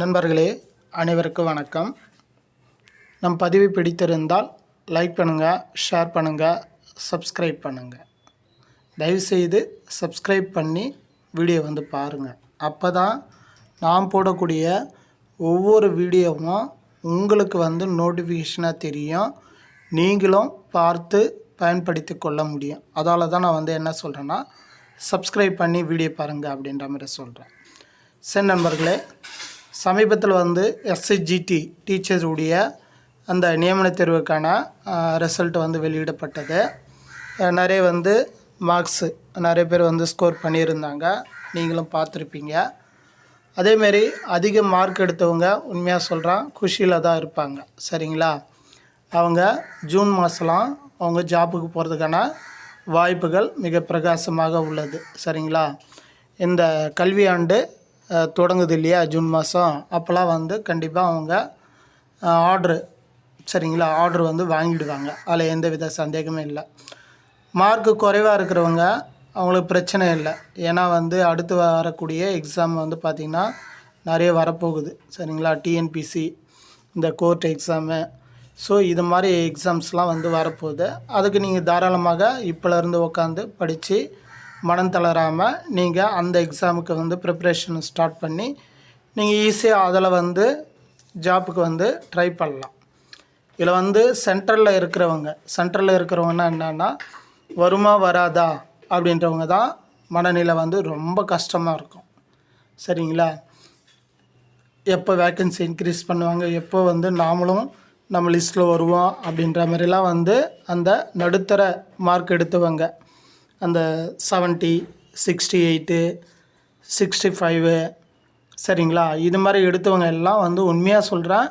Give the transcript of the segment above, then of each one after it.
நண்பர்களே அனைவருக்கும் வணக்கம். நம் பதிவு பிடித்திருந்தால் லைக் பண்ணுங்கள் ஷேர் பண்ணுங்கள் சப்ஸ்கிரைப் பண்ணுங்கள் தயவுசெய்து சப்ஸ்கிரைப் பண்ணி வீடியோ வந்து பாருங்கள் அப்போ தான் நாம் போடக்கூடிய ஒவ்வொரு வீடியோவும் உங்களுக்கு வந்து நோட்டிஃபிகேஷனாக தெரியும். நீங்களும் பார்த்து பயன்படுத்தி கொள்ள முடியும். அதால் தான் நான் வந்து என்ன சொல்கிறேன்னா சப்ஸ்கிரைப் பண்ணி வீடியோ பாருங்கள் அப்படின்ற மாதிரி சொல்கிறேன் சரி நண்பர்களே சமீபத்தில் வந்து எஸ்சிஜிடி டீச்சருடைய அந்த நியமன தேர்வுக்கான ரிசல்ட் வந்து வெளியிடப்பட்டது. நிறைய வந்து மார்க்ஸு நிறைய பேர் வந்து ஸ்கோர் பண்ணியிருந்தாங்க. நீங்களும் பார்த்துருப்பீங்க. அதேமாரி அதிக மார்க் எடுத்தவங்க உண்மையாக சொல்கிறான் குஷியில் தான் இருப்பாங்க. சரிங்களா? அவங்க ஜூன் மாதம்லாம் அவங்க ஜாப்புக்கு போகிறதுக்கான வாய்ப்புகள் மிக பிரகாசமாக உள்ளது. சரிங்களா? இந்த கல்வியாண்டு தொடங்குது இல்லையா? ஜூன் மாதம் அப்போல்லாம் வந்து கண்டிப்பாக அவங்க ஆர்டரு சரிங்களா? ஆர்டர் வந்து வாங்கிடுவாங்க. அதில் எந்த வித சந்தேகமும் இல்லை. மார்க்கு குறைவாக இருக்கிறவங்க அவங்களுக்கு பிரச்சனை இல்லை. ஏன்னா வந்து அடுத்து வரக்கூடிய எக்ஸாம் வந்து பார்த்திங்கன்னா நிறைய வரப்போகுது. சரிங்களா? டிஎன்பிசி இந்த கோர்ட் எக்ஸாமு. ஸோ இது மாதிரி எக்ஸாம்ஸ்லாம் வந்து வரப்போகுது. அதுக்கு நீங்கள் தாராளமாக இப்போலேருந்து உட்காந்து படித்து மனம் தளராமல் நீங்கள் அந்த எக்ஸாமுக்கு வந்து ப்ரிப்ரேஷன் ஸ்டார்ட் பண்ணி நீங்கள் ஈஸியாக அதில் வந்து ஜாப்புக்கு வந்து ட்ரை பண்ணலாம். இதில் வந்து சென்ட்ரலில் இருக்கிறவங்க சென்ட்ரலில் இருக்கிறவங்கன்னா என்னென்னா வருமா வராதா? அப்படின்றவங்க தான் மனநிலை வந்து ரொம்ப கஷ்டமாக இருக்கும். சரிங்களா? எப்போ வேக்கன்சி இன்க்ரீஸ் பண்ணுவாங்க எப்போ வந்து நாமளும் நம்ம லிஸ்ட்டில் வருவோம் அப்படின்ற மாதிரிலாம் வந்து அந்த நடுத்தர மார்க் எடுத்தவங்க அந்த seventy sixty eight sixty five சரிங்களா? இது மாதிரி எடுத்தவங்க எல்லாம் வந்து உண்மையாக சொல்கிறேன்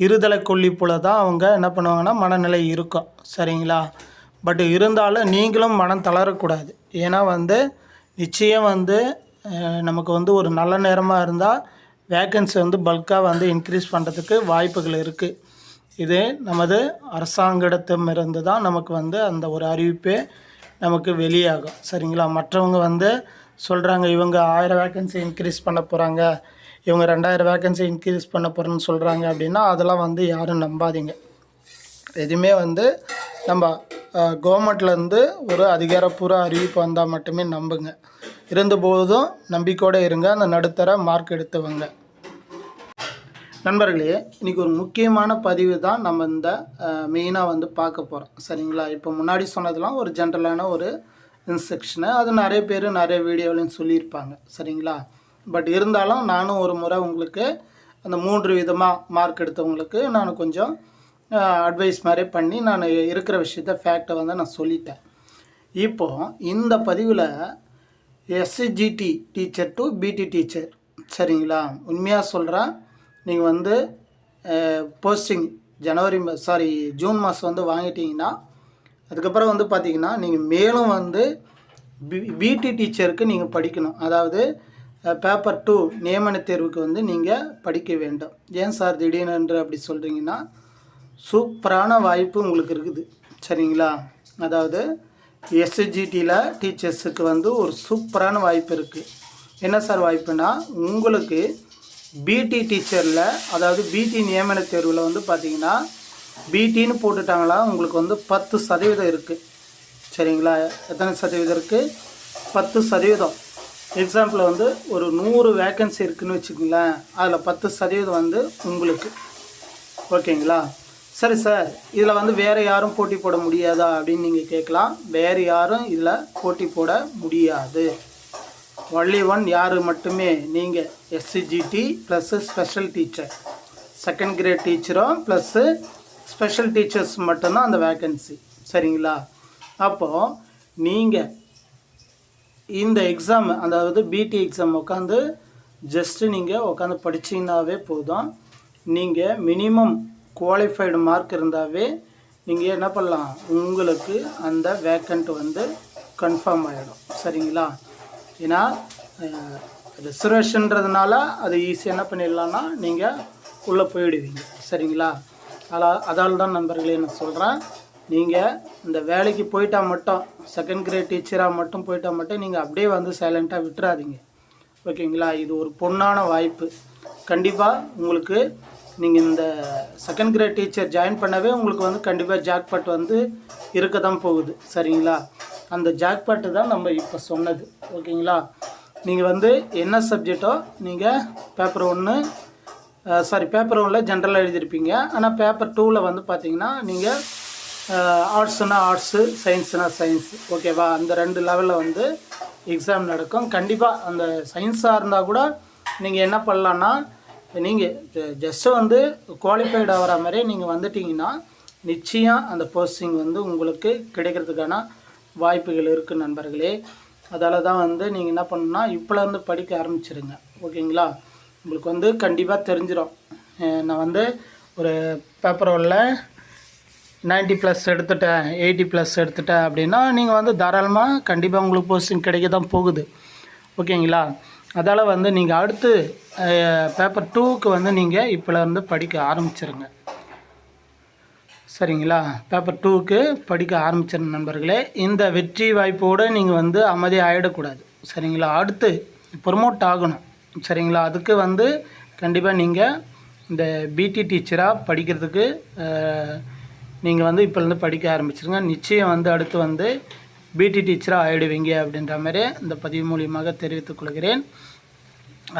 இருதலை கொல்லி போல தான் அவங்க என்ன பண்ணுவாங்கன்னா மனநிலை இருக்கும். சரிங்களா? பட் இருந்தாலும் நீங்களும் மனம் தளரக்கூடாது. ஏன்னா வந்து நிச்சயம் வந்து நமக்கு வந்து ஒரு நல்ல நேரமாக இருந்தால் வேக்கன்சி வந்து பல்காக வந்து இன்க்ரீஸ் பண்ணுறதுக்கு வாய்ப்புகள் இருக்குது இது நமது அரசாங்கத்திடமிருந்து தான் நமக்கு வந்து அந்த ஒரு அறிவிப்பே நமக்கு வெளியாகும். சரிங்களா? மற்றவங்க வந்து சொல்கிறாங்க இவங்க ஆயிரம் வேக்கன்சி இன்க்ரீஸ் பண்ண போகிறாங்க இவங்க ரெண்டாயிரம் வேக்கன்சி இன்க்ரீஸ் பண்ண போகிறேன்னு சொல்கிறாங்க அப்படின்னா அதெல்லாம் வந்து யாரும் நம்பாதீங்க. எதுவுமே வந்து நம்ம கவர்மெண்ட்லேருந்து ஒரு அதிகாரப்பூர்வ அறிவிப்பு வந்தால் மட்டுமே நம்புங்க. இருந்தபோதும் நம்பிக்கையோடு இருங்க. அந்த நடுத்தர மார்க் எடுத்தவங்க நண்பர்களே இன்றைக்கி ஒரு முக்கியமான பதிவு தான் நம்ம இந்த மெயினாக வந்து பார்க்க போகிறோம் சரிங்களா? இப்போ முன்னாடி சொன்னதெல்லாம் ஒரு ஜென்ரலான ஒரு இன்ஸ்ட்ரக்ஷனு அது நிறைய பேர் நிறைய வீடியோலையும் சொல்லியிருப்பாங்க. சரிங்களா? பட் இருந்தாலும் நானும் ஒரு முறை உங்களுக்கு அந்த மூன்று விதமாக மார்க் எடுத்தவங்களுக்கு நான் கொஞ்சம் அட்வைஸ் மாதிரி பண்ணி நான் இருக்கிற விஷயத்த ஃபேக்டை வந்து நான் சொல்லிட்டேன். இப்போது இந்த பதிவில் SGT teacher to BT teacher சரிங்களா? உண்மையாக சொல்கிறேன் நீங்கள் வந்து போஸ்டிங் ஜனவரி சாரி ஜூன் மாதம் வந்து வாங்கிட்டீங்கன்னா அதுக்கப்புறம் வந்து பார்த்தீங்கன்னா நீங்கள் மேலும் வந்து பி பிடி டீச்சருக்கு நீங்கள் படிக்கணும். அதாவது பேப்பர் டூ நியமன தேர்வுக்கு வந்து நீங்கள் படிக்க வேண்டும். ஏன் சார் திடீர்னு அப்படி சொல்கிறீங்கன்னா சூப்பரான வாய்ப்பு உங்களுக்கு இருக்குது. சரிங்களா? அதாவது எஸ்ஜிடியில் டீச்சர்ஸுக்கு வந்து ஒரு சூப்பரான வாய்ப்பு இருக்குது என்ன சார் வாய்ப்புனா உங்களுக்கு பிடி டீச்சரில் அதாவது பிடி நியமன தேர்வில் வந்து பார்த்தீங்கன்னா பிடின்னு போட்டுட்டாங்களா உங்களுக்கு வந்து பத்து சதவீதம் இருக்குது சரிங்களா? எத்தனை சதவீதம் இருக்குது பத்து சதவீதம். எக்ஸாம்பிள் வந்து ஒரு நூறு வேக்கன்சி இருக்குதுன்னு வச்சுக்கோங்களேன். அதில் பத்து சதவீதம் வந்து உங்களுக்கு. ஓகேங்களா? சரி சார். இதில் வந்து வேறு யாரும் போட்டி போட முடியாதா அப்படின்னு நீங்கள் கேட்கலாம். வேறு யாரும் இதில் போட்டி போட முடியாது. ஒன்லி ஒன் யார் மட்டுமே நீங்கள் SGT plus special teacher second grade டீச்சரும் plus special teachers மட்டும்தான் அந்த வேக்கன்சி சரிங்களா? அப்போது நீங்கள் இந்த எக்ஸாம் அதாவது பிடி எக்ஸாம் உட்காந்து ஜஸ்ட்டு நீங்கள் உட்காந்து படிச்சிங்கனாவே போதும். நீங்கள் மினிமம் குவாலிஃபைடு மார்க் இருந்தாவே நீங்கள் என்ன பண்ணலாம்? உங்களுக்கு அந்த வேக்கண்ட் வந்து கன்ஃபார்ம் ஆகிடும் சரிங்களா? ஏன்னா ரிசர்வேஷன்றதுனால அது ஈஸியாக என்ன பண்ணிடலாம்னா நீங்கள் உள்ளே போயிடுவீங்க. சரிங்களா? அதால் அதால் தான் நண்பர்களே நான் சொல்கிறேன் நீங்கள் இந்த வேலைக்கு போயிட்டால் மட்டும் செகண்ட் கிரேட் டீச்சராக மட்டும் போயிட்டால் மட்டும் நீங்கள் அப்படியே வந்து சைலண்ட்டாக விட்டுறாதீங்க. ஓகேங்களா? இது ஒரு பொண்ணான வாய்ப்பு. கண்டிப்பாக உங்களுக்கு நீங்கள் இந்த செகண்ட் கிரேட் டீச்சர் ஜாயின் பண்ணவே உங்களுக்கு வந்து கண்டிப்பாக ஜாக்பாட் வந்து இருக்க தான் போகுது. சரிங்களா? அந்த ஜாக்பாட்டு தான் நம்ம இப்போ சொன்னது. ஓகேங்களா? நீங்கள் வந்து என்ன சப்ஜெக்டோ நீங்கள் பேப்பர் ஒன்று சாரி பேப்பர் ஒன்றில் ஜென்ரலாக எழுதியிருப்பீங்க ஆனால் பேப்பர் டூவில் வந்து பார்த்தீங்கன்னா நீங்கள் ஆர்ட்ஸ்னா ஆர்ட்ஸு சயின்ஸ்னா சயின்ஸ் ஓகேவா அந்த ரெண்டு லெவலில் வந்து எக்ஸாம் நடக்கும். கண்டிப்பாக அந்த சயின்ஸாக இருந்தால் கூட நீங்கள் என்ன பண்ணலான்னா நீங்கள் ஜஸ்ட்டு வந்து குவாலிஃபைடு ஆகிற மாதிரி நீங்கள் வந்துட்டிங்கன்னா நிச்சயம் அந்த போஸ்டிங் வந்து உங்களுக்கு கிடைக்கிறதுக்கான வாய்ப்புகள் இருக்குது நண்பர்களே. அதால் தான் வந்து நீங்கள் என்ன பண்ணணும்னா இப்போலேருந்து படிக்க ஆரம்பிச்சிருங்க. ஓகேங்களா? உங்களுக்கு வந்து கண்டிப்பாக தெரிஞ்சிடும் நான் வந்து ஒரு பேப்பர் உள்ள 90 ப்ளஸ் எடுத்துட்டேன் எயிட்டி ப்ளஸ் எடுத்துட்டேன் அப்படின்னா நீங்கள் வந்து தாராளமாக கண்டிப்பாக உங்களுக்கு போஸ்டிங் கிடைக்க தான் போகுது. ஓகேங்களா? அதால் வந்து நீங்கள் அடுத்து பேப்பர் டூவுக்கு வந்து நீங்கள் இப்போலேருந்து படிக்க ஆரம்பிச்சிருங்க. சரிங்களா? பேப்பர் டூவுக்கு படிக்க ஆரம்பிச்சிருந்த நண்பர்களே இந்த வெற்றி வாய்ப்போடு நீங்கள் வந்து அமைதியாக ஆகிடக்கூடாது சரிங்களா? அடுத்து ப்ரொமோட் ஆகணும். சரிங்களா? அதுக்கு வந்து கண்டிப்பாக நீங்கள் இந்த பிடி டீச்சராக படிக்கிறதுக்கு நீங்கள் வந்து இப்போலேருந்து படிக்க ஆரம்பிச்சிருங்க. நிச்சயம் வந்து அடுத்து வந்து பிடி டீச்சராக ஆகிடுவீங்க அப்படின்ற மாதிரி இந்த பதிவு மூலியமாக தெரிவித்துக் கொள்கிறேன்.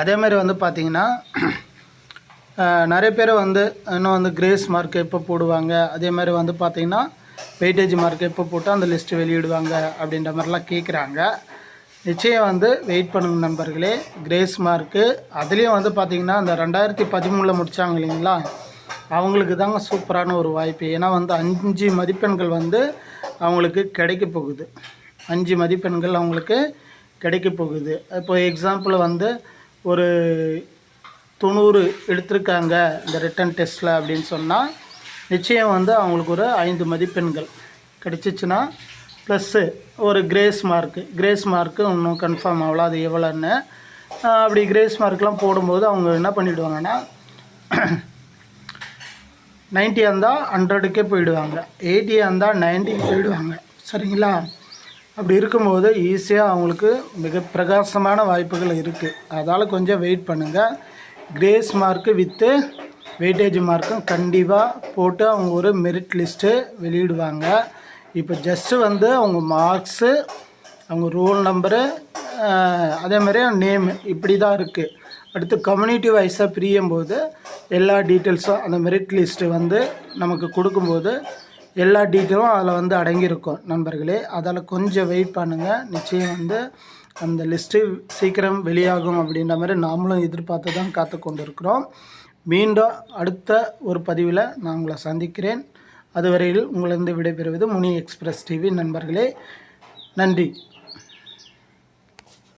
அதே மாதிரி வந்து பார்த்திங்கன்னா நிறைய பேர் வந்து இன்னும் வந்து கிரேஸ் மார்க் எப்போ போடுவாங்க? அதே மாதிரி வந்து பார்த்திங்கன்னா வெயிட்டேஜ் மார்க் எப்போ போட்டு அந்த லிஸ்ட்டு வெளியிடுவாங்க அப்படின்ற மாதிரிலாம் கேட்குறாங்க நிச்சயம் வந்து வெயிட் பண்ணுங்க நண்பர்களே. கிரேஸ் மார்க்கு அதுலேயும் வந்து பார்த்திங்கன்னா அந்த ரெண்டாயிரத்தி பதிமூணில் முடித்தாங்க இல்லைங்களா? அவங்களுக்கு தாங்க சூப்பரான ஒரு வாய்ப்பு. ஏன்னா வந்து அஞ்சு மதிப்பெண்கள் வந்து அவங்களுக்கு கிடைக்க போகுது. அஞ்சு மதிப்பெண்கள் அவங்களுக்கு கிடைக்க போகுது. இப்போ எக்ஸாம்பிள் வந்து ஒரு தொண்ணூறு எடுத்திருக்காங்க இந்த ரிட்டன் டெஸ்ட்டில் அப்படின்னு சொன்னால் நிச்சயம் வந்து அவங்களுக்கு ஒரு ஐந்து மதிப்பெண்கள் கிடச்சிச்சின்னா ப்ளஸ்ஸு ஒரு கிரேஸ் மார்க்கு கிரேஸ் மார்க்கு இன்னும் கன்ஃபார்ம் ஆகலாம் அது எவ்வளோன்னு அப்படி கிரேஸ் மார்க்லாம் போடும்போது அவங்க என்ன பண்ணிவிடுவாங்கன்னா நைன்ட்டியாக இருந்தால் ஹண்ட்ரடுக்கே போயிடுவாங்க. எயிட்டியாக இருந்தால் நைன்ட்டிக்கு போயிடுவாங்க. சரிங்களா? அப்படி இருக்கும்போது ஈஸியாக அவங்களுக்கு மிக பிரகாசமான வாய்ப்புகள் இருக்குது அதால் கொஞ்சம் வெயிட் பண்ணுங்கள் கிரேஸ் மார்க்கு வித்து வெயிட்டேஜ் மார்க்கும் கண்டிப்பாக போட்டு அவங்க ஒரு மெரிட் லிஸ்ட்டு வெளியிடுவாங்க. இப்போ ஜஸ்ட்டு வந்து அவங்க மார்க்ஸு அவங்க ரோல் நம்பரு அதே மாதிரி நேம் இப்படி தான் இருக்குது அடுத்து கம்யூனிட்டி வைஸாக பிரியும் போது எல்லா டீட்டெயில்ஸும் அந்த மெரிட் லிஸ்ட்டு வந்து நமக்கு கொடுக்கும்போது எல்லா டீட்டெயிலும் அதில் வந்து அடங்கியிருக்கும் நண்பர்களே. அதால் கொஞ்சம் வெயிட் பண்ணுங்கள் நிச்சயம் வந்து அந்த லிஸ்ட்டு சீக்கிரம் வெளியாகும் அப்படின்ற மாதிரி நாமளும் எதிர்பார்த்து தான் காத்து கொண்டிருக்கிறோம் மீண்டும் அடுத்த ஒரு பதிவில் நான் உங்களை சந்திக்கிறேன். அதுவரையில் உங்களிருந்து விடைபெறுவது முனி எக்ஸ்பிரஸ் டிவி நண்பர்களே நன்றி.